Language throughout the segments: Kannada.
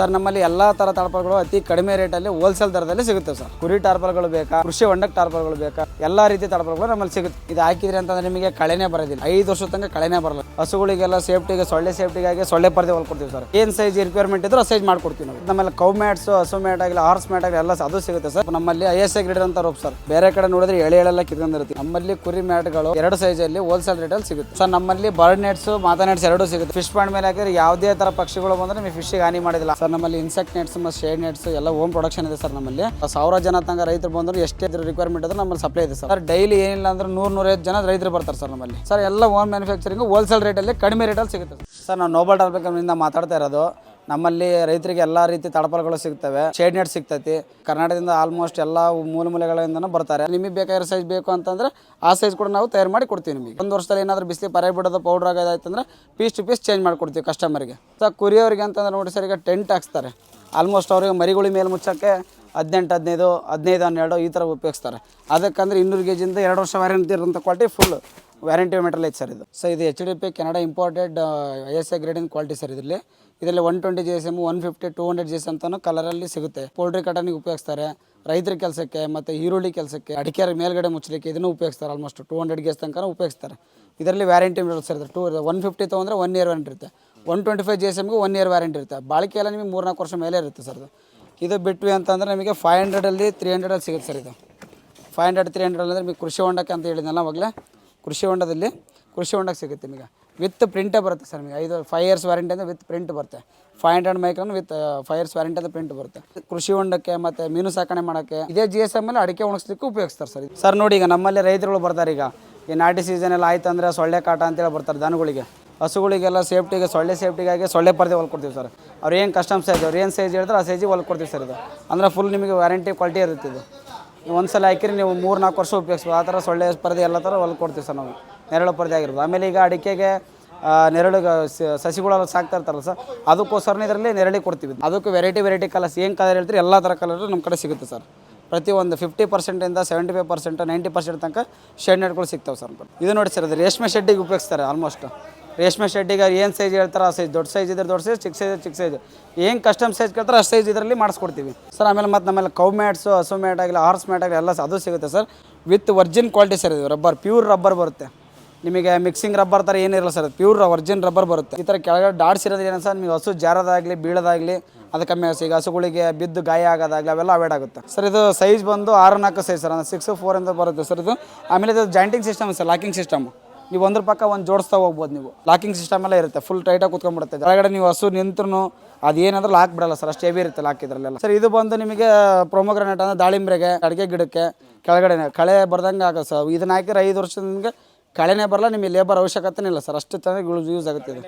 ಸರ್, ನಮ್ಮಲ್ಲಿ ಎಲ್ಲಾ ತರ ಟಾರ್ಪಲ್ಗಳು ಅತಿ ಕಡಿಮೆ ರೇಟಲ್ಲಿ ಹೋಲ್ಸೇಲ್ ದರದಲ್ಲಿ ಸಿಗುತ್ತೆ ಸರ್. ಕುರಿ ಟಾರ್ಪಲ್ಗಳು ಬೇಕಾ, ಕೃಷಿ ಹೊಂಡಕ್ ಟಾರ್ಪಲ್ಗಳು ಬೇಕಾ, ಎಲ್ಲಾ ರೀತಿ ಟಾರ್ಪಲ್ಗಳು ನಮ್ಮಲ್ಲಿ ಸಿಗುತ್ತೆ. ಇದು ಹಾಕಿದ್ರೆ ಅಂತಂದ್ರೆ ನಿಮಗೆ ಕಳೆನೇ ಬರೋದಿಲ್ಲ. ಐದು ವರ್ಷದ ತನಕ ಕಳೆನೇ ಬರಲ್ಲ. ಹಸುಗಳಿಗೆಲ್ಲ ಸೇಫ್ಟಿಗೆ ಸೊಳ್ಳೆ ಸೇಫ್ಟಿಗಾಗಿ ಸೊಳ್ಳೆ ಪರದೆ ಹೊಲ್ಕೊಡ್ತೀವಿ ಸರ್. ಏನ್ ಸೈಜ್ ರಿಕ್ವೈರ್ಮೆಂಟ್ ಇದ್ರೂ ಸೈಜ್ ಮಾಡ್ಕೊಡ್ತೀವಿ ನಾವು. ನಮ್ಮಲ್ಲಿ ಕೌ ಮ್ಯಾಟ್ಸ್ ಹಸು ಮ್ಯಾಟ್ ಆಗಲಿ ಹಾರ್ಸ್ ಮ್ಯಾಟ್ ಆಗಲಿ ಎಲ್ಲ ಅದು ಸಿಗುತ್ತೆ ಸರ್. ನಮ್ಮಲ್ಲಿ ಐ ಎಸ್ ಗ್ರೇಡ್ ಅಂತ ರೋಪ್ ಸರ್. ಬೇರೆ ಕಡೆ ನೋಡಿದ್ರೆ ಎಳೆ ಎಳೆಲ್ಲ ಕಿತ್ಕೊಂಡಿರುತ್ತೆ. ನಮ್ಮಲ್ಲಿ ಕುರಿ ಮ್ಯಾಟ್ಗಳು ಎರಡು ಸೈಜ್ ಅಲ್ಲಿ ಹೋಲ್ಸೇಲ್ ರೇಟಲ್ಲಿ ಸಿಗುತ್ತೆ. ಸರ್, ನಮ್ಮಲ್ಲಿ ಬರ್ಡ್ ನೆಟ್ಸ್ ಮಾತಾ ನೆಟ್ಸ್ ಎರಡೂ ಸಿಗುತ್ತೆ. ಫಿಶ್ ಪಾಂಡ್ ಮೇಲೆ ಹಾಕಿದ್ರೆ ಯಾವುದೇ ತರ ಪಕ್ಷಿಗಳು ಬಂದ್ರೆ ನಿಮಗೆ ಫಿಶಿಗೆ ಹಾನಿ ಮಾಡಿಲ್ಲ. ಸರ್ ನಮ್ಮಲ್ಲಿ ಇನ್ಸೆಕ್ಟ್ ನೆಟ್ಸ್ ಮತ್ತು ಶೇಡ್ ನೆಟ್ಸ್ ಎಲ್ಲ ಓಮ್ ಪ್ರೊಡಕ್ಷನ್ ಇದೆ ಸರ್ ನಮ್ಮಲ್ಲಿ. ಸಾವಿರ ಜನ ತಂಗ ರೈತರು ಬಂದ್ರು, ಎಷ್ಟೇ ರಿಕ್ವೈರ್ಮೆಂಟ್ ಇದ್ರೆ ನಮ್ಮಲ್ಲಿ ಸಪ್ಲೈ ಇದೆ ಸರ್. ಡೈಲಿ ಏನಿಲ್ಲ ಅಂದ್ರೆ ನೂರು ನೂರೈದು ಜನ ರೈತರು ಬರ್ತಾರೆ ಸರ್ ನಮ್ಮಲ್ಲಿ. ಸರ್, ಎಲ್ಲ ಓಮ್ ಮ್ಯಾನುಫ್ಯಾಕ್ಚರಿಂಗ್ ಹೋಲ್ಸೇಲ್ ರೇಟಲ್ಲಿ ಕಡಿಮೆ ರೇಟಲ್ಲಿ ಸಿಗುತ್ತೆ ಸರ್. ನಾವು ನೋಬಲ್ ಕಂಪ್ನಿಯಿಂದ ಮಾತಾಡ್ತಾ ಇರೋದು. ನಮ್ಮಲ್ಲಿ ರೈತರಿಗೆ ಎಲ್ಲ ರೀತಿ ತಡಪಲಗಳು ಸಿಗ್ತವೆ ಶೇಡ್ ನೆಟ್ ಸಿಗ್ತೈತಿ. ಕರ್ನಾಟಕದಿಂದ ಆಲ್ಮೋಸ್ಟ್ ಎಲ್ಲ ಮೂಲ ಮೂಲೆಗಳಿಂದನೂ ಬರ್ತಾರೆ. ನಿಮಗೆ ಬೇಕಾಗಿರೋ ಸೈಜ್ ಬೇಕು ಅಂತಂದ್ರೆ ಆ ಸೈಜ್ ಕೂಡ ನಾವು ತಯಾರು ಮಾಡಿ ಕೊಡ್ತೀವಿ ನಿಮಗೆ. ಒಂದು ವರ್ಷದಲ್ಲಿ ಏನಾದರೂ ಬಿಸಿಲಿ ಪರ ಬಿಡೋದು ಪೌಡ್ರ್ ಆಗೋದಾಯ್ತಂದ್ರೆ ಪೀಸ್ ಟು ಪೀಸ್ ಚೇಂಜ್ ಮಾಡಿಕೊಡ್ತೀವಿ ಕಸ್ಟಮರ್ಗೆ ಸೊ ಕುರಿಯವರಿಗೆ ಅಂತಂದ್ರೆ ನೋಡಿ ಸರ್, ಈಗ ಟೆಂಟ್ ಹಾಕ್ಸ್ತಾರೆ. ಆಲ್ಮೋಸ್ಟ್ ಅವ್ರಿಗೆ ಮರಿಗುಳಿ ಮೇಲೆ ಮುಚ್ಚಕ್ಕೆ ಹದಿನೆಂಟು, ಹದಿನೈದು ಹದಿನೈದು, ಹನ್ನೆರಡು ಈ ಥರ ಉಪಯೋಗಿಸ್ತಾರೆ. ಅದಕ್ಕಂದ್ರೆ ಇನ್ನೂರು ಕೆ ಜಿಂದ ಎರಡು ವರ್ಷ ವ್ಯಾರಂಟಿ ಇರೋಂಥ ಕ್ವಾಲಿಟಿ ಫುಲ್ ವ್ಯಾರಂಟಿ ಮೆಟ್ರಲ್ ಐತೆ ಸರ್ ಇದು. ಸೊ ಇದು H D P Canada imported I S I ಗ್ರೇಡಿನ quality sir ಇದರಲ್ಲಿ. ಇದರಲ್ಲಿ one twenty G S M one fifty two hundred G S ಅಂತಲೂ ಕಲರಲ್ಲಿ ಸಿಗುತ್ತೆ. ಪೌಲ್ಟ್ರಿ ಕಟನಿಗೆ ಉಪಯೋಗಿಸ್ತಾರೆ. ರೈತರ ಕೆಲಸಕ್ಕೆ ಮತ್ತು ಈರುಳ್ಳಿ ಕೆಲಸಕ್ಕೆ ಅಡಿಕೆ ಮೇಲ್ಗಡೆ ಮುಚ್ಚಲಿಕ್ಕೆ ಇದನ್ನು ಉಪಯೋಗಿಸ್ತಾರೆ ಆಲ್ಮೋಸ್ಟ್ ಟೂ ಹಂಡ್ರೆಡ್ ಗೇಸ್ ತನಕ ಉಪಯೋಗಿಸ್ತಾರೆ. ಇದರಲ್ಲಿ warranty sir two one fifty ತೊಗೊಂಡ್ರೆ ಒನ್ ಇಯರ್ ವ್ಯಾರಂಟಿ ಇರುತ್ತೆ. One twenty five G S ಎಮ್ಗೆ one year warranty ಇರುತ್ತೆ. ಬಾಳಿಕೆ ಎಲ್ಲ ನಿಮಗೆ ಮೂರ್ನಾಲ್ಕು ವರ್ಷ ಮೇಲೆ ಇರುತ್ತೆ ಸರ್ ಇದು. ಇದು ಬಿಟ್ವಿ ಅಂತಂದ್ರೆ ನಿಮಗೆ ಫೈವ್ ಹಂಡ್ರೆಡಲ್ಲಿ ತ್ರೀ ಹಂಡ್ರೆಡಲ್ಲಿ ಸಿಗುತ್ತೆ ಸರ್ ಇದು. ಫೈವ್ ಹಂಡ್ರೆಡ್ ತ್ರೀ ಹಂಡ್ರೆಡ್ ಅಂದರೆ ನಿಮಗೆ ಕೃಷಿ ಹೊಂಡಕ್ಕೆ ಅಂತ ಹೇಳಿದ್ನಲ್ಲ ಅವಾಗಲೇ ಕೃಷಿ ಹೊಂಡದಲ್ಲಿ ಕೃಷಿ ಹೊಂಡಕ್ಕೆ ಸಿಗುತ್ತೆ ನಿಮಗೆ. ವಿತ್ ಪ್ರಿಂಟೇ ಬರುತ್ತೆ ಸರ್ ನಿಮಗೆ. ಐದು ಫೈವ್ ಇಯರ್ಸ್ ವಾರಂಟಿ ಅಂದರೆ ವಿತ್ ಪ್ರಿಂಟ್ ಬರುತ್ತೆ. Five hundred micron with five years warranty ಅಂತ ಪ್ರಿಂಟ್ ಬರುತ್ತೆ. ಕೃಷಿ ಹೊಂಡಕ್ಕೆ ಮತ್ತು ಮೀನು ಸಾಕಣೆ ಮಾಡೋಕ್ಕೆ ಇದೇ ಜಿ ಎಸ್ ಎಂ ಅಲ್ಲಿ ಅಡಿಕೆ ಒಣಗಿಸ್ಲಿಕ್ಕೆ ಉಪಯೋಗಿಸ್ತಾರೆ ಸರ್ ಸರ್ ನೋಡಿ ಈಗ ನಮ್ಮಲ್ಲಿ ರೈತರುಗಳು ಬರ್ತಾರೆ ಈಗ. ಈ ನಾಟಿ ಸೀಸನ್ ಎಲ್ಲ ಆಯ್ತು ಅಂದರೆ ಸೊಳ್ಳೆ ಕಾಟ ಅಂತೇಳಿ ಬರ್ತಾರೆ ದನಗಳಿಗೆ. ಹಸುಗಳಿಗೆಲ್ಲ ಸೇಫ್ಟಿಗೆ, ಸೊಳ್ಳೆ ಸೇಫ್ಟಿಗಾಗಿ ಸೊಳ್ಳೆ ಪರದೆ ಹೊಲ್ಕೊಡ್ತೀವಿ ಸರ್. ಅವ್ರು ಏನು ಕಸ್ಟಮ್ ಸೈಜ್ ಅವ್ರು ಏನು ಸೈಜ್ ಹೇಳಿದ್ರೆ ಆ ಸೈಜಿಗೆ ಹೊಲ್ಕೊಡ್ತೀವಿ ಸರ್ ಇದು. ಅಂದರೆ ಫುಲ್ ನಿಮಗೆ ವ್ಯಾರಂಟಿ ಕ್ವಾಲಿಟಿ ಇರುತ್ತೆ ಇದು. ಒಂದು ಸಲ ಹಾಕಿರಿ, ನೀವು ಮೂರು ನಾಲ್ಕು ವರ್ಷ ಉಪಯೋಗಿಸ್ಬೋದು ಆ ಥರ ಸೊಳ್ಳೆ ಪರದೆ ಎಲ್ಲ ಥರ ಹೊಲ್ಕೊಡ್ತೀವಿ ಸರ್ ನಾವು. ನೆರಳು ಪರದೆ ಆಗಿರ್ಬೋದು. ಆಮೇಲೆ ಈಗ ಅಡಿಕೆಗೆ ನೆರಳು ಸಸಿಗಳೆಲ್ಲ ಸಾಕ್ತಾ ಇರ್ತಾರಲ್ಲ ಸರ್ ಅದಕ್ಕೋಸ್ಕರ ಇದರಲ್ಲಿ ನೆರಳಿ ಕೊಡ್ತೀವಿ. ಅದಕ್ಕೆ ವೆರೈಟಿ ವೆರೈಟಿ ಕಲರ್ಸ್ ಏನು ಕಲರ್ ಹೇಳ್ತೀರಿ, ಎಲ್ಲ ಥರ ಕಲರ್ ನಮ್ಮ ಕಡೆ ಸಿಗುತ್ತೆ ಸರ್. ಪ್ರತಿ ಒಂದು fifty ಪರ್ಸೆಂಟಿಂದ seventy five percent ninety percent ತನಕ ಶೆಡ್ ನೆಟ್ಗಳು ಸಿಗ್ತಾವೆ ಸರ್ ಇದು ನೋಡಿ ಸರ್ ಅದು ರೇಷ್ಮೆ ಶೆಡ್ಡಿಗೆ ಉಪಯೋಗಿಸ್ತಾರೆ ಆಲ್ಮೋಸ್ಟ್ ರೇಷ್ಮೆ ಶೆಡ್ಡಿಗೆ ಏನು ಸೈಜ್ ಹೇಳ್ತಾರೆ ಆ ಸೈಜ್ ದೊಡ್ಡ ಸೈಜ್ ಇದ್ರೆ ದೊಡ್ಡ ಸೈಜ್ ಚಿಕ್ಕ ಸೈಜ್ ಚಿಕ್ಕ ಸೈಜ್ ಏನು ಕಸ್ಟಮ್ ಸೈಜ್ ಕೇಳ್ತಾರೆ ಅಷ್ಟು ಸೈಜ್ ಇದರಲ್ಲಿ ಮಾಡಿಸ್ಕೊಡ್ತೀವಿ. ಸರ್, ಆಮೇಲೆ ಮತ್ತು ನಮ್ಮಲ್ಲಿ ಕೌ ಮ್ಯಾಟ್ಸು ಹಸು ಮ್ಯಾಟ್ ಆಗಲಿ ಹಾರ್ಸ್ ಮ್ಯಾಟ್ ಆಗಲಿ ಎಲ್ಲ ಅದು ಸಿಗುತ್ತೆ sir. With virgin quality sir ಇದು ರಬ್ಬರ್ ಪ್ಯೂರ್ ರಬ್ಬರ್ ಬರುತ್ತೆ. ನಿಮಗೆ ಮಿಕ್ಸಿಂಗ್ ರಬ್ಬರ್ ಥರ ಏನಿರಲ್ಲ ಸರ್ ಪ್ಯೂರ್ ವರ್ಜಿನ್ ರಬ್ಬರ್ ಬರುತ್ತೆ. ಈ ಥರ ಕೆಳಗಡೆ ಡಾಟ್ಸ್ ಏನು ಸರ್, ನಿಮಗೆ ಹಸು ಜಾರದಾಗಲಿ, ಬೀಳೋದಾಗಲಿ, ಅದು ಕಮ್ಮಿ ಈಗ ಹಸುಗಳಿಗೆ ಬಿದ್ದು ಗಾಯ ಆಗೋದಾಗಲಿ, ಅವೆಲ್ಲ ಅವೈಡ್ ಆಗುತ್ತೆ. ಸರ್, ಇದು ಸೈಜ್ ಬಂದು ಆರು ನಾಲ್ಕು ಸೈಜ್ ಸರ್ ಸಿಕ್ಸ್ ಫೋರ್ ಅಂತ ಬರುತ್ತೆ ಸರ್ ಇದು. ಆಮೇಲೆ ಇದು jointing system sir locking system ನೀವು ಒಂದ್ರ ಪಕ್ಕ ಒಂದು ಜೋಡಿಸ್ತಾ ಹೋಗ್ಬೋದು ನೀವು. ಲಾಕಿಂಗ್ ಸಿಸ್ಟಮ್ ಎಲ್ಲ ಇರುತ್ತೆ ಫುಲ್ ಟೈಟಾಗಿ ಕುತ್ಕೊಂಡ್ಬಿಡುತ್ತೆ. ಕೆಳಗಡೆ ನೀವು ಹಸು ನಿಂತ್ರು ಅದೇನಾದ್ರೂ ಲಾಕ್ ಬಿಡಲ್ಲ ಸರ್ ಅಷ್ಟು ಹೆವಿ ಇರುತ್ತೆ ಲಾಕ್ ಇದ್ರಲ್ಲೆಲ್ಲ. ಸರ್ ಇದು ಬಂದು ನಿಮಗೆ ಪ್ರೊಮೋಗ್ರಾನೇಟ್ ಅಂದ್ರೆ ದಾಳಿಂಬ್ರೆಗೆ ಅಡಿಕೆ ಗಿಡಕ್ಕೆ ಕೆಳಗಡೆ ಕಳೆ ಬರ್ದಂಗೆ ಆಗುತ್ತೆ ಸರ್ ಇದನ್ನ ಹಾಕಿದ್ರೆ ಐದು ವರ್ಷದ ನಿಮಗೆ ಕಳೆನೇ ಬರಲ್ಲ, ನಿಮಗೆ ಲೇಬರ್ ಅವಶ್ಯಕತೆನೇ ಇಲ್ಲ ಸರ್. ಅಷ್ಟು ಚೆನ್ನಾಗಿ ಯೂಸ್ ಆಗುತ್ತೆ ಇದು.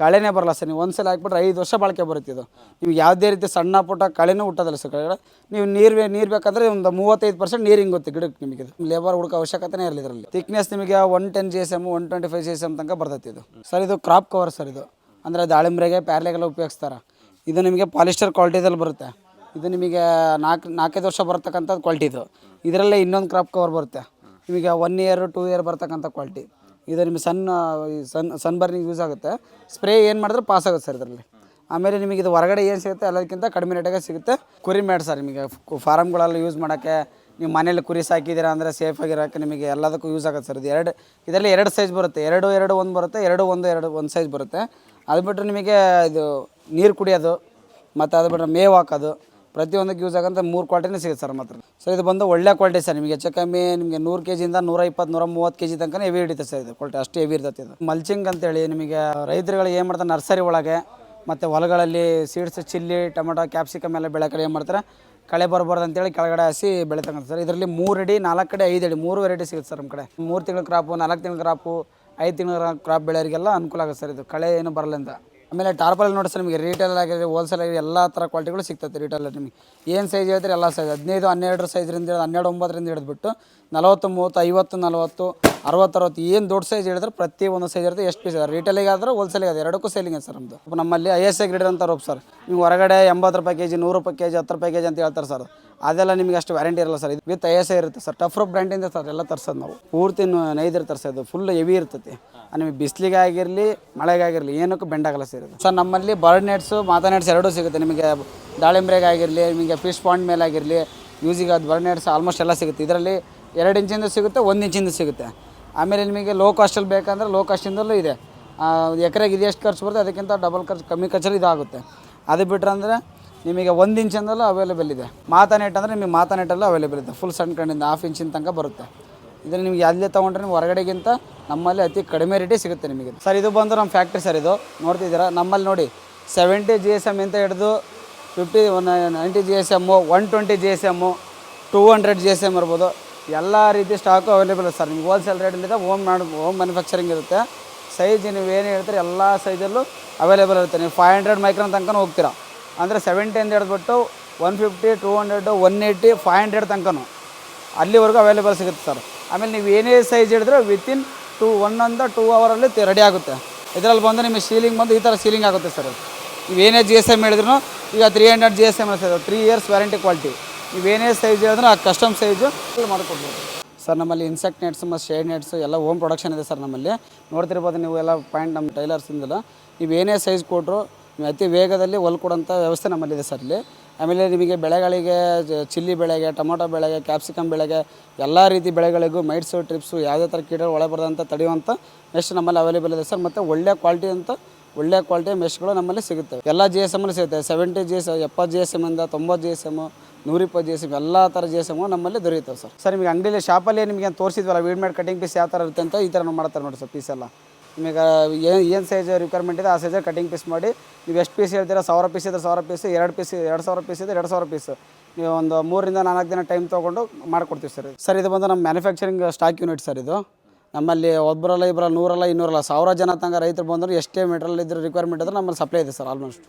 ಕಳೆನೇ ಬರಲ್ಲ ಸರ್, ನೀವು ಒಂದ್ಸಲ ಹಾಕ್ಬಿಟ್ರೆ ಐದು ವರ್ಷ ಬಾಳಿಕೆ ಬರುತ್ತೆ ಇದು. ನೀವು ಯಾವುದೇ ರೀತಿ ಸಣ್ಣ ಪುಟ್ಟ ಕಳೆನೂ ಹುಟ್ಟೋದಿಲ್ಲ ಸರ್ ಕಳೆ ನೀವು ನೀರು ನೀರು ಬೇಕಂದ್ರೆ ಒಂದು ಮೂವತ್ತೈದು ಪರ್ಸೆಂಟ್ ನೀರು ಹಿಂಗುತ್ತೆ ಗಿಡಕ್ಕೆ ನಿಮಗೆ ಇದು. ಲೇಬರ್ ಹುಡುಕ ಅವಶ್ಯಕತೆನೇ ಇರಲಿ ಇದರಲ್ಲಿ. ಥಿಕ್ನೆಸ್ ನಿಮಗೆ one ten G S M one twenty five G S M ತನಕ ಬರ್ತೈತೆ ಇದು. ಸರ್, ಇದು ಕ್ರಾಪ್ ಕವರ್ ಸರ್ ಇದು. ಅಂದರೆ ದಾಳಿಂಬ್ರೆಗೆ ಪ್ಯಾರ್ಲೆಗೆಲ್ಲ ಉಪಯೋಗಿಸ್ತಾರೆ. ಇದು ನಿಮಗೆ ಪಾಲಿಸ್ಟರ್ ಕ್ವಾಲಿಟಿದಲ್ಲಿ ಬರುತ್ತೆ. ಇದು ನಿಮಗೆ ನಾಲ್ಕು ನಾಲ್ಕೈದು ವರ್ಷ ಬರ್ತಕ್ಕಂಥದ್ದು ಕ್ವಾಲಿಟಿ ಇದು. ಇದರಲ್ಲೇ ಇನ್ನೊಂದು ಕ್ರಾಪ್ ಕವರ್ ಬರುತ್ತೆ. ನಿಮಗೆ ಒನ್ ಇಯರ್ ಟೂ ಇಯರ್ ಬರ್ತಕ್ಕಂಥ ಕ್ವಾಲಿಟಿ ಇದು ನಿಮಗೆ sun sun sun burning use ಆಗುತ್ತೆ. ಸ್ಪ್ರೇ ಏನು ಮಾಡಿದ್ರೆ ಪಾಸ್ ಆಗುತ್ತೆ ಸರ್ ಇದರಲ್ಲಿ. ಆಮೇಲೆ ನಿಮಗೆ ಇದು ಹೊರಗಡೆ ಏನು ಸಿಗುತ್ತೆ? ಎಲ್ಲದಕ್ಕಿಂತ ಕಡಿಮೆ ರೇಟಾಗೆ ಸಿಗುತ್ತೆ. ಕುರಿ ಮ್ಯಾಟ್ ಸರ್ ನಿಮಗೆ. ಫಾರಮ್ಗಳೆಲ್ಲ ಯೂಸ್ ಮಾಡೋಕ್ಕೆ, ನೀವು ಮನೇಲಿ ಕುರಿ ಸಾಕಿದ್ದೀರಾ ಅಂದರೆ ಸೇಫ್ ಆಗಿರೋಕ್ಕೆ ನಿಮಗೆ ಎಲ್ಲದಕ್ಕೂ ಯೂಸ್ ಆಗುತ್ತೆ ಸರ್ ಇದು ಎರಡು, ಇದರಲ್ಲಿ ಎರಡು ಸೈಜ್ ಬರುತ್ತೆ. ಎರಡು ಎರಡು, ಒಂದು ಬರುತ್ತೆ. ಎರಡು, ಒಂದು ಎರಡು, ಒಂದು ಸೈಜ್ ಬರುತ್ತೆ. ಅದು ಬಿಟ್ಟರೆ ನಿಮಗೆ ಇದು ನೀರು ಕುಡಿಯೋದು, ಮತ್ತು ಅದು ಬಿಟ್ಟರೆ ಮೇವು ಹಾಕೋದು ಪ್ರತಿಯೊಂದಕ್ಕೆ ಯೂಸ್ ಆಗಂತ ಮೂರು ಕ್ವಾಲಿಟಿನೇ ಸಿಗುತ್ತೆ ಸರ್ ಮಾತ್ರ. ಸರ್ ಇದು ಬಂದು ಒಳ್ಳೆ ಕ್ವಾಲಿಟಿ ಸರ್ ನಿಮಗೆ ಹೆಚ್ಚು ಕಮ್ಮಿ ನಿಮಗೆ ನೂರು ಕೆ ಜಿಯಿಂದ ನೂರ ಇಪ್ಪತ್ತು, ನೂರ ಮೂವತ್ತು ಕೆ ಜಿ ತನಕ ಹೆವಿ ಹಿಡಿತೆ ಸರ್ ಇದು. ಕ್ವಾಲಿಟಿ ಅಷ್ಟು ಹೆವಿ ಇರ್ತೈತೆ ಇದು. ಮಲ್ಚಿಂಗ್ ಅಂತೇಳಿ ನಿಮಗೆ ರೈತರುಗಳು ಏನು ಮಾಡ್ತಾರೆ ನರ್ಸರಿ ಒಳಗೆ ಮತ್ತು ಹೊಲಗಳಲ್ಲಿ ಸೀಡ್ಸ್ ಚಿಲ್ಲಿ ಟೊಮೆಟೊ ಕ್ಯಾಪ್ಸಿಕಮ್ ಎಲ್ಲ ಬೆಳೆ ಕಡೆ ಏನು ಮಾಡ್ತಾರೆ, ಕಳೆ ಬರಬಾರ್ದು ಅಂತೇಳಿ ಕೆಳಗಡೆ ಹಾಸಿ ಬೆಳಿತಕ್ಕಂಥ ಸರ್ ಇದರಲ್ಲಿ ಮೂರು ಅಡಿ, ನಾಲ್ಕು ಕಡೆ ಐದು ಅಡಿ, ಮೂರು ವೆರೈಟಿ ಸಿಗುತ್ತೆ ಸರ್ ನಮ್ಮ ಕಡೆ. ಮೂರು ತಿಂಗಳ ಕ್ರಾಪು ನಾಲ್ಕು ತಿಂಗಳ ಕ್ರಾಪು ಐದು ತಿಂಗಳ ಕ್ರಾಪ್ ಬೆಳೆಯೋರಿಗೆಲ್ಲ ಅನುಕೂಲ ಆಗುತ್ತೆ ಸರ್ ಇದು. ಕಳೆ ಏನು ಬರಲ್ಲ ಆಮೇಲೆ ಟಾರ್ಪಲ್ ನೋಡಿ ಸರ್ ನಿಮಗೆ ರೀಟೇಲ್ ಆಗಿರಲಿ ಹೋಲ್ಸೇಲ್ ಆಗಿರಲಿ, ಎಲ್ಲ ಥರ ಕ್ವಾಲಿಟಿಗಳು ಸಿಗ್ತದೆ ರೀಟೇಲ್ ನಿಮಗೆ. ಏನು ಸೈಜ್ ಹೇಳ್ತೀರಿ? ಎಲ್ಲ ಸೈಜ್ ಹದಿನೈದು, ಹನ್ನೆರಡು ಸೈಜ್ರಿಂದ ಹಿಡಿದು ಹನ್ನೆರಡು, ಒಂಬತ್ತರಿಂದ ಹಿಡಿದ್ಬಿಟ್ಟು ನಲವತ್ತು, ಮೂವತ್ತು, ಐವತ್ತು, ನಲವತ್ತು, ಅರವತ್ತು ಅರವತ್ತು, ಏನು ದೊಡ್ಡ ಸೈಜ್ ಹೇಳಿದ್ರೆ ಪ್ರತಿ ಒಂದು ಸೈಜ್ ಇರುತ್ತೆ. ಎಷ್ಟು ಪೀಸ್ ರಿಟೇಲಿಗೆ ಆದ್ರೆ ಹೋಲ್ಸೇಲಿಗೆ ಅದು ಎರಡಕ್ಕೂ ಸೇಲಿಂಗ್ ಸರ್ ನಮ್ಮದು ನಮ್ಮಲ್ಲಿ ಐ ಎಸ್ ಎ ಗ್ರೇಡ್ ಅಂತ ರೋಪ್ ಸರ್. ನೀವು ಹೊರಗಡೆ ಎಂಬತ್ತು ರೂಪಾಯಿ ಕೆ ಜಿ ನೂರು ರೂಪಾಯಿ ಕೆ ಜಿ ಹತ್ತು ರೂಪಾಯಿ ಕೆ ಜಿ ಅಂತ ಹೇಳ್ತಾರೆ ಸರ್. ಅದೆಲ್ಲ ನಿಮಗೆ ಅಷ್ಟು ವ್ಯಾರಂಟಿ ಇರಲ್ಲ ಸರ್. ಇದು ವಿತ್ ಐ ಇರುತ್ತೆ ಸರ್. ಟಫ್ ರೂಪ್ ಬ್ರ್ಯಾಂಡಿಂದ ಸರ್ ಎಲ್ಲ ತರ್ಸೋದು ನಾವು. ಪೂರ್ತಿ ನೈದಿರ್ತಾರೆ ಸರ್ ಇದು ಫುಲ್ ಹೆವಿ ಇರ್ತೈತಿ. ನಿಮಗೆ ಬಿಸಿಲಿಗೆ ಆಗಿರಲಿ ಮಳೆಗಾಗಿರಲಿ, ಏನಕ್ಕೂ ಬೆಂಡಾಗಲ್ಲ ಸರ್ ಸರ್, ನಮ್ಮಲ್ಲಿ ಬರ್ಡ್ ನೆಟ್ಸು ಮಾತಾ ನೆಟ್ಸ್ ಎರಡೂ ಸಿಗುತ್ತೆ. ನಿಮಗೆ ದಾಳಿಂಬ್ರೆಗಾಗಿರಲಿ, ನಿಮಗೆ ಫಿಶ್ ಪಾಂಡ್ ಮೇಲೆ ಆಗಿರಲಿ ಯೂಸಿಗೆ ಅದು ಬರ್ಡ್ ನೆಟ್ಸ್ ಆಲ್ಮೋಸ್ಟ್ ಎಲ್ಲ ಸಿಗುತ್ತೆ. ಇದರಲ್ಲಿ ಎರಡು ಇಂಚಿಂದ ಸಿಗುತ್ತೆ, ಒಂದು ಇಂಚಿಂದ ಸಿಗುತ್ತೆ. ಆಮೇಲೆ ನಿಮಗೆ ಲೋ ಕಾಸ್ಟಲ್ಲಿ ಬೇಕಂದ್ರೆ ಲೋ ಕಾಸ್ಟಿಂದಲೂ ಇದೆ. ಎಕರೆಗೆ ಇದು ಎಷ್ಟು ಖರ್ಚು ಬರುತ್ತೆ? ಅದಕ್ಕಿಂತ ಡಬಲ್ ಖರ್ಚು, ಕಮ್ಮಿ ಖರ್ಚಲ್ಲಿ ಇದಾಗುತ್ತೆ. ಅದು ಬಿಟ್ರೆ ಅಂದರೆ ನಿಮಗೆ ಒಂದು ಇಂಚಿಂದಲೂ ಅವೈಲೇಬಲ್ ಇದೆ. ಮಾತಾ ನೆಟ್ ಅಂದರೆ ನಿಮಗೆ ಮಾತಾ ನೆಟ್ಟಲ್ಲೂ ಅವೈಲೇಬಲ್ ಇದೆ. ಫುಲ್ ಸಣ್ಣ ಕಣ್ಣಿಂದ ಹಾಫ್ ಇಂಚಿನ ತನಕ ಬರುತ್ತೆ. ಇದನ್ನು ನಿಮಗೆ ಅಲ್ಲೇ ತೊಗೊಂಡ್ರೆ ನೀವು ಹೊರಗಡೆಗಿಂತ ನಮ್ಮಲ್ಲಿ ಅತಿ ಕಡಿಮೆ ರೇಟೇ ಸಿಗುತ್ತೆ ನಿಮಗೆ. ಸರ್ ಇದು ಬಂದು ನಮ್ಮ ಫ್ಯಾಕ್ಟ್ರಿ ಸರ್ ಇದು. ನೋಡ್ತಿದ್ದೀರಾ? ನಮ್ಮಲ್ಲಿ ನೋಡಿ ಸೆವೆಂಟಿ ಜಿ ಎಸ್ ಎಂ ಅಂತ ಹಿಡಿದು fifty one ninety G S M one twenty G S M two hundred G S M ಇರ್ಬೋದು. ಎಲ್ಲ ರೀತಿ ಸ್ಟಾಕು ಅವೈಲೇಬಲ್ ಸರ್ ನಿಮ್ಗೆ ಹೋಲ್ಸೇಲ್ ರೇಟಿಂದ ಹೋಮ್ ಮಾಡಿ ಹೋಮ್ ಮ್ಯಾನುಫ್ಯಾಕ್ಚರಿಂಗ್ ಇರುತ್ತೆ. ಸೈಜ್ ನೀವು ಏನು ಹೇಳ್ತೀರಿ, ಎಲ್ಲ ಸೈಜಲ್ಲೂ ಅವೈಲೇಬಲ್ ಇರುತ್ತೆ. ನೀವು ಫೈವ್ ಹಂಡ್ರೆಡ್ ಮೈಕ್ರೋನ್ ತನಕ ಹೋಗ್ತೀರಾ. ಅಂದರೆ ಸೆವೆಂಟಿಯಿಂದ ಹಿಡಿದ್ಬಿಟ್ಟು one fifty two hundred one eighty five hundred ತನಕನೂ ಅಲ್ಲಿವರೆಗೂ ಅವೈಲೇಬಲ್ ಸಿಗುತ್ತೆ ಸರ್ ಆಮೇಲೆ ನೀವು ಏನೇ ಸೈಜ್ ಹಿಡಿದ್ರೆ ವಿತಿನ್ ಟೂ ಒನ್ನೊಂದ ಟೂ ಅವರಲ್ಲಿ ರೆಡಿ ಆಗುತ್ತೆ. ಇದರಲ್ಲಿ ಬಂದು ನಿಮಗೆ ಸೀಲಿಂಗ್ ಬಂದು ಈ ಥರ ಸೀಲಿಂಗ್ ಆಗುತ್ತೆ ಸರ್ ನೀವು ಏನೇ ಜಿ ಎಸ್ ಎಂ ಹೇಳಿದ್ರು ಈಗ three hundred G S M sir three years warranty quality ನೀವೇನೇ ಸೈಜ್ ಹೇಳಿದ್ರೆ ಆ ಕಸ್ಟಮ್ ಸೈಜು ಮಾಡಿಕೊಡ್ಬೋದು. ಸರ್, ನಮ್ಮಲ್ಲಿ ಇನ್ಸೆಕ್ಟ್ ನೆಟ್ಸ್ ಮತ್ತು ಶೇಡ್ ನೆಟ್ಸ್ ಎಲ್ಲ ಓಮ್ ಪ್ರೊಡಕ್ಷನ್ ಇದೆ ಸರ್ ನಮ್ಮಲ್ಲಿ. ನೋಡ್ತಿರ್ಬೋದು ನೀವು ಎಲ್ಲ ಪಾಯಿಂಟ್ ನಮ್ಮ ಟೈಲರ್ಸಿಂದಲ್ಲ ನೀವು ಏನೇ ಸೈಜ್ ಕೊಟ್ಟರು ನೀವು ಅತಿ ವೇಗದಲ್ಲಿ ಹೊಲ್ಕೊಡೋಂಥ ವ್ಯವಸ್ಥೆ ನಮ್ಮಲ್ಲಿದೆ ಸರ್ ಇಲ್ಲಿ. ಆಮೇಲೆ ನಿಮಗೆ ಬೆಳೆಗಳಿಗೆ ಚಿಲ್ಲಿ ಬೆಳೆಗೆ, ಟೊಮೊಟೊ ಬೆಳೆಗೆ ಕ್ಯಾಪ್ಸಿಕಮ್ ಬೆಳೆಗೆ, ಎಲ್ಲ ರೀತಿ ಬೆಳೆಗಳಿಗೂ ಮೈಟ್ಸು ಟ್ರಿಪ್ಸು ಯಾವುದೇ ಥರ ಕೀಟ ಒಳ ಬರದಂಥ, ತಡೆಯುವಂಥ ಮೆಶ್ ನಮ್ಮಲ್ಲಿ ಅವೈಲೇಬಲ್ ಇದೆ ಸರ್. ಮತ್ತು ಒಳ್ಳೆ ಕ್ವಾಲಿಟಿ ಅಂತ, ಒಳ್ಳೆ ಕ್ವಾಲಿಟಿಯ ಮೆಶ್ಗಳು ನಮ್ಮಲ್ಲಿ ಸಿಗುತ್ತೆ. ಎಲ್ಲ ಜಿ ಎಸ್ ಎಮ್ಮಲ್ಲಿ ಸಿಗುತ್ತೆ. ಸೆವೆಂಟಿ ಜಿ ಎಸ್ ಎಪ್ಪತ್ತು ಜಿ ಎಸ್ ಎಮ್ಮಿಂದ ತೊಂಬತ್ತು ಜಿ ಎಸ್ ಎಮ್ಮು ನೂರಿಪ್ಪತ್ತು ಜಿ ಎಸ್ ಎಂ ಎಲ್ಲ ಥರ ಜಿ ಎಸ್ ಎಮ್ಗಳು ನಮ್ಮಲ್ಲಿ ದೊರೆಯುತ್ತವೆ ಸರ್. ಸರ್, ನಿಮಗೆ ಅಂಗಡಿಯಲ್ಲಿ ಶಾಪಲ್ಲಿ ನಿಮಗೆ ತೋರಿಸಿದ್ವಲ್ಲ ವೀಡ್ ಮೇಡ್ ಕಟಿಂಗ್ ಪೀಸ್ ಯಾವ ಥರ ಇರುತ್ತೆ ಅಂತ ಈ ಥರ ಮಾಡ್ತಾರೆ ನೋಡಿ ಸರ್ ಪೀಸ್ ಎಲ್ಲ. ನಿಮಗೆ ಏನು ಏನು ಸೈಜ್ ರಿಕ್ವೈರ್ಮೆಂಟ್ ಇದೆ ಆ ಸೈಜಲ್ಲಿ ಕಟಿಂಗ್ ಪೀಸ್ ಮಾಡಿ, ನೀವು ಎಷ್ಟು ಪೀಸ್ ಹೇಳ್ತೀರಾ, ಸಾವಿರ ಪೀಸ್ ಇದ್ರೆ ಸಾವಿರ ಪೀಸ್ ಎರಡು ಪೀಸ್ ಎರಡು ಸಾವಿರ ಪೀಸ್ ಇದೆ ಎರಡು ಸಾವಿರ ಪೀಸ್ ನೀವು ಒಂದು ಮೂರಿಂದ ನಾಲ್ಕು ದಿನ ಟೈಮ್ ತೊಗೊಂಡು ಮಾಡಿಕೊಡ್ತೀವಿ ಸರ್ ಸರ್, ಇದು ಬಂದು ನಮ್ಮ ಮ್ಯಾನುಫ್ಯಾಕ್ಚರಿಂಗ್ ಸ್ಟಾಕ್ ಯೂನಿಟ್ ಸರ್ ಇದು. ನಮ್ಮಲ್ಲಿ ಒಬ್ಬರಲ್ಲ ಇಬ್ಬರಲ್ಲ ನೂರಲ್ಲ ಇನ್ನೂರಲ್ಲ, ಸಾವಿರ ಜನ ತಂಗ ರೈತರು ಬಂದರು ಎಷ್ಟೇ ಮೆಟೀರಿಯಲ್ ಇದ್ರೆ ರಿಕ್ವೈರ್ಮೆಂಟ್ ಇದ್ರೆ ನಮ್ಮಲ್ಲಿ ಸಪ್ಲೈ ಇದೆ ಸರ್ ಆಲ್ಮೋಸ್ಟ್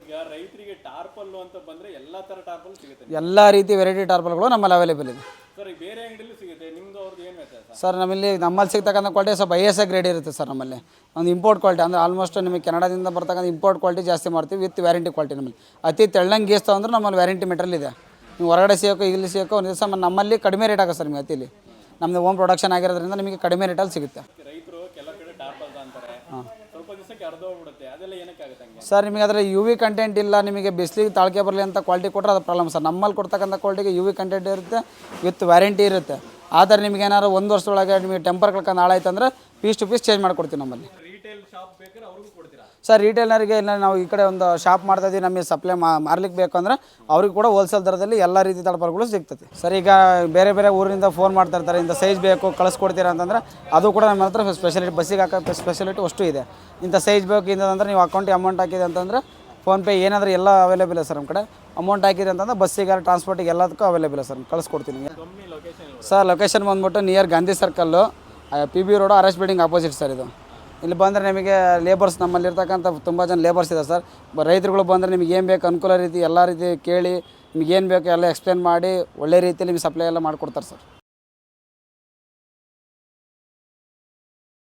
ಟಾರ್ಪಲ್ಲು ಅಂತ ಬಂದ್ರೆ ಎಲ್ಲಾ ತರ ಟಾರ್ಪಲ್ ಸಿಗುತ್ತೆ ಎಲ್ಲ ರೀತಿ ವೆರೈಟಿ ಟಾರ್ಪಲ್ಗಳು ನಮ್ಮಲ್ಲಿ ಅವೈಲೇಬಲ್ ಇದೆ. ಸರ್ ಈಗ ಬೇರೆ ಅಂಗಡಿಲೂ ಸಿಗುತ್ತೆ. ನಿಮ್ದು ಅವ್ರದ್ದು ಏನು ವ್ಯತ್ಯಾಸ? ಸರ್ ನಮ್ಮಲ್ಲಿ ನಮ್ಮಲ್ಲಿ ಸಿಗ್ತಕ್ಕಂಥ ಕ್ವಾಲಿಟಿ ಸ್ವಲ್ಪ ಐ ಎಸ್ ಎ ಗ್ರೇಡ್ ಇರುತ್ತೆ ಸರ್ ನಮ್ಮಲ್ಲಿ. ಒಂದು ಇಂಪೋರ್ಟ್ ಕ್ವಾಲಿಟಿ ಅಂದರೆ ಆಲ್ಮೋಸ್ಟ್ ನಿಮಗೆ ಕೆನಡಾದಿಂದ ಬರ್ತಕ್ಕಂಥ ಇಂಪೋರ್ಟ್ ಕ್ವಾಲಿಟಿ ಜಾಸ್ತಿ ಮಾಡ್ತೀವಿ ವಿತ್ ವ್ಯಾರಂಟಿ ಕ್ವಾಲಿಟಿ ನಮ್ಮಲ್ಲಿ. ಅತಿ ತೆಳ್ಳಂಗೆ ಗೀಸ್ತಾವ ಅಂದ್ರೆ ನಮ್ಮಲ್ಲಿ ವ್ಯಾರಂಟಿ ಮೆಟೀರಿಯಲ್ ಇದೆ. ನೀವು ಹೊರಗಡೆ ಸಿಗೋಕೆ ಇಲ್ಲಿ ಸಿಗೋಕೆ ಒಂದು ದಿವಸ ನಮ್ಮಲ್ಲಿ ಕಡಿಮೆ ರೇಟ್ ಆಗುತ್ತೆ ಸರ್ ನಿಮಗೆ ಅತಿಲಿ. ನಮ್ಮದು ಓಮ್ ಪ್ರೊಡಕ್ಷನ್ ಆಗಿರೋದ್ರಿಂದ ನಿಮಗೆ ಕಡಿಮೆ ರೇಟಲ್ಲಿ ಸಿಗುತ್ತೆ ರೈತರು ಕೆಲ ಕಡೆ ಟಾರ್ಪಲ್ ಅಂತಾರೆ ಸ್ವಲ್ಪ ದಿವಸಕ್ಕೆ ಅರ್ಧೋಗ್ಬಿಡುತ್ತೆ ಅದೆಲ್ಲ ಏನಕ್ಕಾಗುತ್ತೆ ಹಂಗೆ? ಸರ್ ನಿಮಗೆ ಅದರ ಯು ವಿ ಕಂಟೆಂಟ್ ಇಲ್ಲ ನಿಮಗೆ ಬಿಸಿಲಿಗೆ ತಾಳ್ಕೆ ಬರಲಿ ಅಂತ ಕ್ವಾಲಿಟಿ ಕೊಟ್ಟರೆ ಅದು ಪ್ರಾಬ್ಲಮ್ ಸರ್. ನಮ್ಮಲ್ಲಿ ಕೊಡ್ತಕ್ಕಂಥ ಕ್ವಾಲಿಟಿಗೆ ಯು ವಿ ಕಂಟೆಂಟ್ ಇರುತ್ತೆ ವಿತ್ ವ್ಯಾರಂಟಿ ಇರುತ್ತೆ. ಆದರೆ ನಿಮಗೆ ಏನಾದ್ರು ಒಂದು ವರ್ಷದೊಳಗೆ ನಿಮಗೆ ಟೆಂಪರ್ ಕಳ್ಕೊಂಡು ಹಾಳಾಯ್ತು ಅಂದ್ರೆ ಪೀಸ್ ಟು ಪೀಸ್ ಚೇಂಜ್ ಮಾಡಿಕೊಡ್ತೀವಿ ನಮ್ಮಲ್ಲಿ. ರಿಟೇಲ್ ಶಾಪ್ ಬೇಕಾದ್ರೆ ಅವ್ರಿಗೂ ಕೊಡ್ತೀರಾ ಸರ್ ರಿಟೇಲರ್ಗೆ ಇಲ್ಲ, ನಾವು ಈ ಕಡೆ ಒಂದು ಶಾಪ್ ಮಾಡ್ತಾ ಇದ್ದೀವಿ ನಮಗೆ ಸಪ್ಲೈ ಮಾರ್ಲಿಕ್ಕೆ ಬೇಕು ಅಂದ್ರೆ ಅವ್ರಿಗೆ ಕೂಡ ಹೋಲ್ಸೇಲ್ ದರದಲ್ಲಿ ಎಲ್ಲ ರೀತಿ ತಡಪಲ್ಗಳು ಸಿಗ್ತದೆ. ಸರ್, ಈಗ ಬೇರೆ ಬೇರೆ ಊರಿಂದ ಫೋನ್ ಮಾಡ್ತಾ ಇರ್ತಾರೆ, ಇಂಥ ಸೈಜ್ ಬೇಕು, ಕಳಿಸ್ಕೊಡ್ತೀರಾ ಅಂತಂದ್ರೆ ಅದು ಕೂಡ ನಮ್ಮ ಹತ್ರ ಸ್ಪೆಷಲಿಟಿ ಬಸ್ಸಿಗೆ ಹಾಕೋ ಸ್ಪೆಷಲಿಟಿ ಅಷ್ಟು ಇದೆ. ಇಂಥ ಸೈಜ್ ಬೇಕು ಇಂತಂದ್ರೆ ನೀವು ಅಕೌಂಟಿಗೆ ಅಮೌಂಟ್ ಹಾಕಿದೆ ಅಂತಂದ್ರೆ ಫೋನ್ಪೇ ಏನಾದರೂ ಎಲ್ಲ ಅವೈಲೇಬಲ್ ಸರ್ ನಮ್ಮ ಕಡೆ. ಅಮೌಂಟ್ ಹಾಕಿದೆ ಅಂತಂದ್ರೆ ಬಸ್ಸಿಗೆ ಟ್ರಾನ್ಸ್ಪೋರ್ಟಿಗೆ ಎಲ್ಲದಕ್ಕೂ ಅವೈಲೇಬಲ್ ಸರ್ ಕಳಿಸ್ಕೊಡ್ತೀನಿ ಸರ್ ಲೊಕೇಶನ್ ಬಂದ್ಬಿಟ್ಟು near Gandhi circle P B road R S building opposite sir ಇದು. ಇಲ್ಲಿ ಬಂದರೆ ನಿಮಗೆ ಲೇಬರ್ಸ್ ನಮ್ಮಲ್ಲಿರ್ತಕ್ಕಂಥ ತುಂಬ ಜನ ಲೇಬರ್ಸ್ ಇದೆ ಸರ್ ರೈತರುಗಳು ಬಂದರೆ ನಿಮಗೆ ಏನು ಬೇಕು ಅನುಕೂಲ ರೀತಿ, ಎಲ್ಲ ರೀತಿ ಕೇಳಿ ನಿಮ್ಗೆ ಏನು ಬೇಕು ಎಲ್ಲ ಎಕ್ಸ್ಪ್ಲೇನ್ ಮಾಡಿ ಒಳ್ಳೆ ರೀತಿಯಲ್ಲಿ ನಿಮಗೆ ಸಪ್ಲೈ ಎಲ್ಲ ಮಾಡಿಕೊಡ್ತಾರೆ ಸರ್